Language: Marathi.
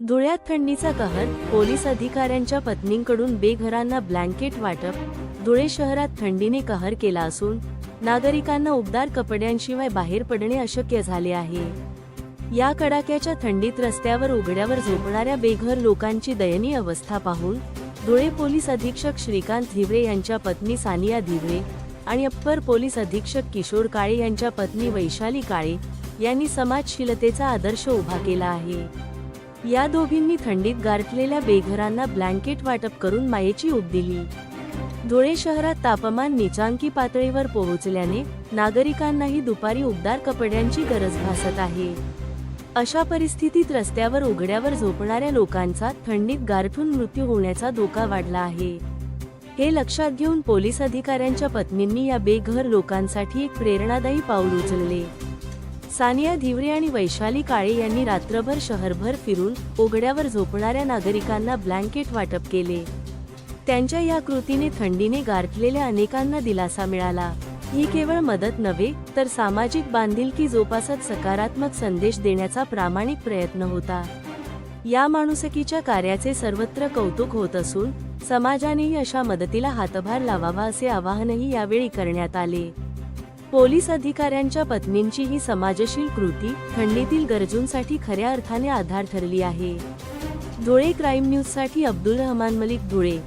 धुळ्यात थंडीचा कहर पोलीस अधिकाऱ्यांच्या पत्नींकडून बेघरांना ब्लँकेट वाटप धुळे शहरात थंडीने कहर केला असून नागरिकांना उबदार कपड्यांशिवाय बाहेर पडणे अशक्य झाले आहे. या कडाक्याच्या थंडीत रस्त्यावर उघड्यावर झोपणाऱ्या बेघर लोकांची दयनीय अवस्था पाहून धुळे पोलीस अधीक्षक श्रीकांत धिवरे यांच्या पत्नी सानिया धिवरे आणि अप्पर पोलीस अधीक्षक किशोर काळे यांच्या पत्नी वैशाली काळे यांनी समाजशीलतेचा आदर्श उभा केला आहे. या दोघींनी थंडीत गारठलेल्या बेघरांना ब्लँकेट वाटप करून मायेची ऊब दिली. धुळे शहरात तापमान निचांकी पातळीवर पोहोचल्याने नागरिकांनाही दुपारी उबदार कपड्यांची गरज भासत आहे. अशा परिस्थितीत रस्त्यावर उघड्यावर झोपणाऱ्या लोकांचा थंडीत गारठून मृत्यू होण्याचा धोका वाढला आहे. हे लक्षात घेऊन पोलीस अधिकाऱ्यांच्या पत्नींनी या बेघर लोकांसाठी एक प्रेरणादायी पाऊल उचलले. सानिया धिवरे आणि वैशाली काळे यांनी रात्रभर शहरभर फिरून ओघड्यावर झोपणाऱ्या नागरिकांना ब्लँकेट वाटप केले. त्यांच्या या कृतीने थंडीने गारठलेल्या अनेकांना दिलासा मिळाला. ही केवळ मदत नव्हे तर सामाजिक बांधिलकी जोपासत सकारात्मक संदेश देण्याचा प्रामाणिक प्रयत्न होता. या माणुसकीच्या कार्याचे सर्वत्र कौतुक होत असून समाजानेही अशा मदतीला हातभार लावावा असे आवाहनही यावेळी करण्यात आले. पोलीस अधिकाऱ्यांच्या पत्नींची ही समाजशील कृती थंडीतील गरजूंसाठी खऱ्या अर्थाने आधार ठरली आहे. धुळे क्राईम न्यूजसाठी अब्दुल रहमान मलिक धुळे.